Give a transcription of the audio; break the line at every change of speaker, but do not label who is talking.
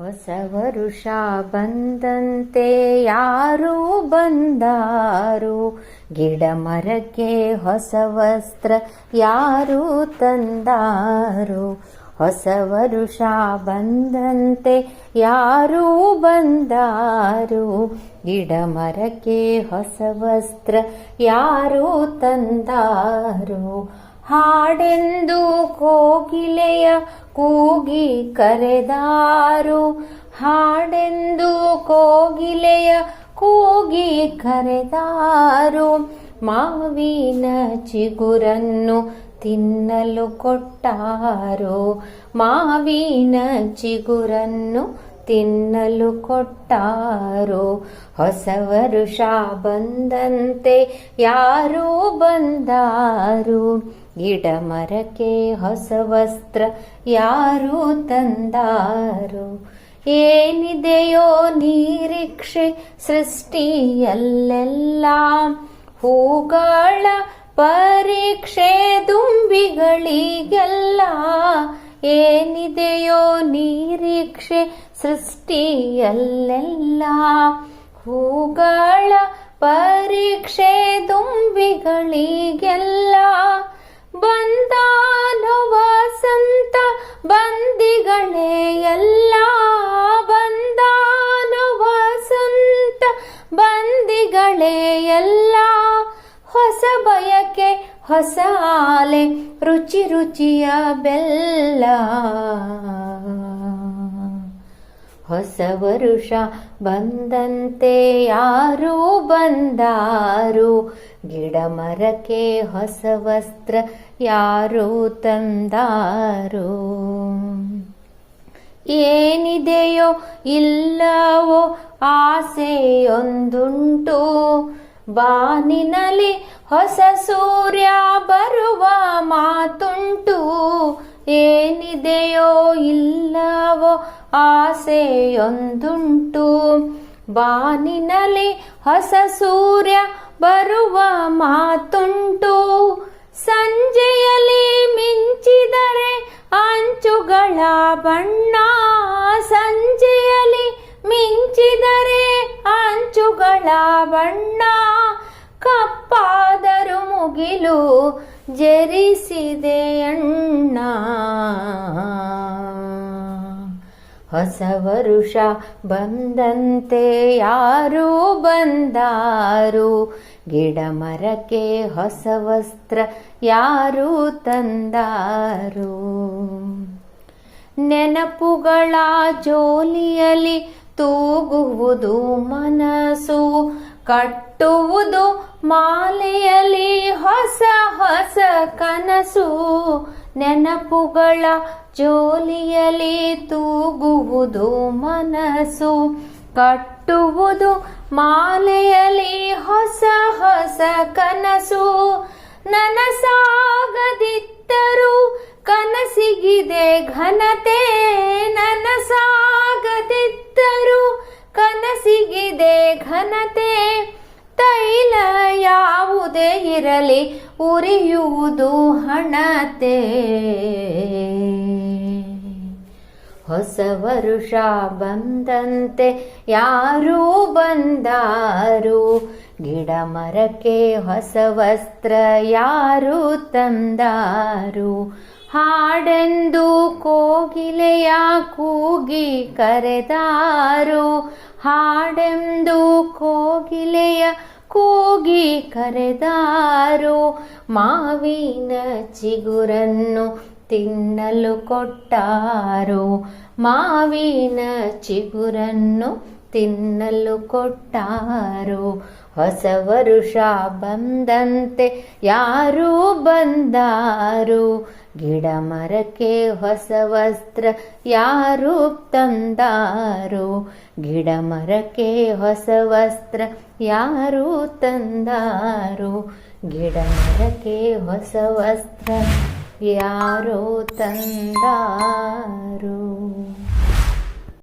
ಹೊಸ ವರುಷ ಬಂದಂತೆ ಯಾರು ಬಂದಾರು? ಗಿಡ ಮರಕ್ಕೆ ಹೊಸ ವಸ್ತ್ರ ಯಾರು ತಂದಾರು? ಹೊಸ ವರುಷ ಬಂದಂತೆ ಯಾರು ಬಂದಾರು? ಗಿಡ ಮರಕ್ಕೆ ಹೊಸ ವಸ್ತ್ರ ಯಾರು ತಂದಾರು? ಹಾಡೆಂದು ಕೋಗಿಲೆಯ ಕೂಗಿ ಕರೆದಾರು. ಹಾಡೆಂದು ಕೋಗಿಲೆಯ ಕೂಗಿ ಕರೆದಾರು. ಮಾವಿನ ಚಿಗುರನ್ನು ತಿನ್ನಲು ಕೊಟ್ಟಾರು. ಮಾವಿನ ಚಿಗುರನ್ನು ತಿನ್ನಲು ಕೊಟ್ಟಾರು. ಹೊಸ ವರುಷ ಬಂದಂತೆ ಯಾರು ಬಂದಾರು. ಗಿಡ ಮರಕ್ಕೆ ಹೊಸ ವಸ್ತ್ರ ಯಾರು ತಂದಾರು? ಏನಿದೆಯೋ ನಿರೀಕ್ಷೆ ಸೃಷ್ಟಿಯಲ್ಲೆಲ್ಲ. ಹೂಗಳ ಪರೀಕ್ಷೆ ದುಂಬಿಗಳಿಗೆಲ್ಲ. ಏನಿದೆಯೋ ನಿರೀಕ್ಷೆ ಸೃಷ್ಟಿಯಲ್ಲೆಲ್ಲ. ಹೂಗಳ ಪರೀಕ್ಷೆ ದುಂಬಿಗಳಿಗೆಲ್ಲ. ಬಂದಾನು ವಸಂತ ಬಂದಿಗಳೇ ಎಲ್ಲ ಬಂದಾನು ವಸಂತ ಬಂದಿಗಳೇ ಎಲ್ಲ ಹೊಸ ಬಯಕೆ, ಹೊಸ ಆಲೆ, ರುಚಿ ರುಚಿಯ ಬೆಲ್ಲ. ಹೊಸ ವರುಷ ಬಂದಂತೆ ಯಾರು ಬಂದಾರು? ಗಿಡ ಮರಕ್ಕೆ ಹೊಸ ವಸ್ತ್ರ ಯಾರು ತಂದಾರು? ಏನಿದೆಯೋ ಇಲ್ಲವೋ ಆಸೆಯೊಂದುಂಟು. ಬಾನಿನಲ್ಲಿ ಹೊಸ ಸೂರ್ಯ ಬರುವ ಮಾತುಂಟು. ಏನಿದೆಯೋ ಇಲ್ಲವೋ ಆಸೆಯೊಂದುಂಟು. ಬಾನಿನಲ್ಲಿ ಹೊಸ ಸೂರ್ಯ ಬರುವ ಮಾತುಂಟು. ಸಂಜೆಯಲ್ಲಿ ಮಿಂಚಿದರೆ ಅಂಚುಗಳ ಬಣ್ಣ. ಸಂಜೆಯಲ್ಲಿ ಮಿಂಚಿದರೆ ಅಂಚುಗಳ ಬಣ್ಣ. ಕಪ್ಪಾದರು ಮುಗಿಲು ಜರಿಸಿದೆ ಹೊಸ ವರುಷ ಬಂದಂತೆ ಯಾರು ಬಂದಾರು? ಗಿಡ ಮರಕ್ಕೆ ಹೊಸ ವಸ್ತ್ರ ಯಾರು ತಂದಾರು? ನೆನಪುಗಳ ಜೋಲಿಯಲ್ಲಿ ತೂಗುವುದು ಮನಸ್ಸು, ಕಟ್ಟುವುದು ಮಾಲೆಯಲ್ಲಿ ಹೊಸ ಹೊಸ ಕನಸು. ನೆನಪುಗಳ ಜೋಲಿಯಲ್ಲಿ ತೂಗುವುದು ಮನಸ್ಸು, ಕಟ್ಟುವುದು ಮಾಲೆಯಲಿ ಹೊಸ ಹೊಸ ಕನಸು. ನನಸಾಗದಿದ್ದರೂ ಕನಸಿಗಿದೆ ಘನತೆ. ನನಸಾಗದಿದ್ದರೂ ಕನಸಿಗಿದೆ ಘನತೆ. ತೈಲ ಯಾವುದೇ ಇರಲಿ ಉರಿಯುವುದು ಹಣತೆ. ಹೊಸ ವರುಷ ಬಂದಂತೆ ಯಾರು ಬಂದಾರು? ಗಿಡ ಮರಕ್ಕೆ ಹೊಸ ವಸ್ತ್ರ ಯಾರು ತಂದಾರು? ಹಾಡೆಂದು ಕೋಗಿಲೆಯ ಕೂಗಿ ಕರೆದಾರು? ಹಾಡೆಂದು ಕೋಗಿಲೆಯ ಕೂಗಿ ಕರೆದಾರು ಮಾವಿನ ಚಿಗುರನ್ನು ತಿನ್ನಲು ಕೊಟ್ಟಾರು ಮಾವಿನ ಚಿಗುರನ್ನು ತಿನ್ನಲು ಕೊಟ್ಟಾರು? ಹೊಸ ವರುಷ ಬಂದಂತೆ ಯಾರು ಬಂದಾರು? ಗಿಡ ಮರಕ್ಕೆ ಹೊಸ ವಸ್ತ್ರ ಯಾರು ತಂದಾರು? ಗಿಡ ಮರಕ್ಕೆ ಹೊಸ ವಸ್ತ್ರ ಯಾರು ತಂದಾರು? ಗಿಡ ಮರಕ್ಕೆ ಹೊಸ ವಸ್ತ್ರ ಯಾರು ತಂದಾರು?